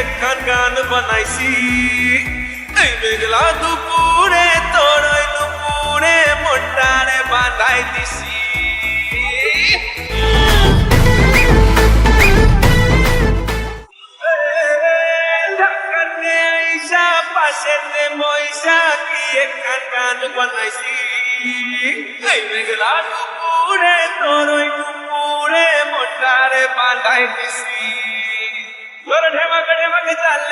একখান গান বানাইছি? এই মেঘলা দুপুরে, তোর ওই দুপুরে মনটারে বানাই দিছি। পাশেতে বইসা কি একখান গান বানাইছি। এই মেঘলা দুপুরে, তোর ওই দুপুরে বানাই দিছি।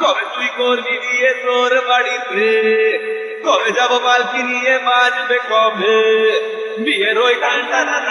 কবে তুই করবি দিয়ে তোর বাড়িতে? কবে যাব পালকি নিয়ে বাজবে কবে? বিয়ের ওই না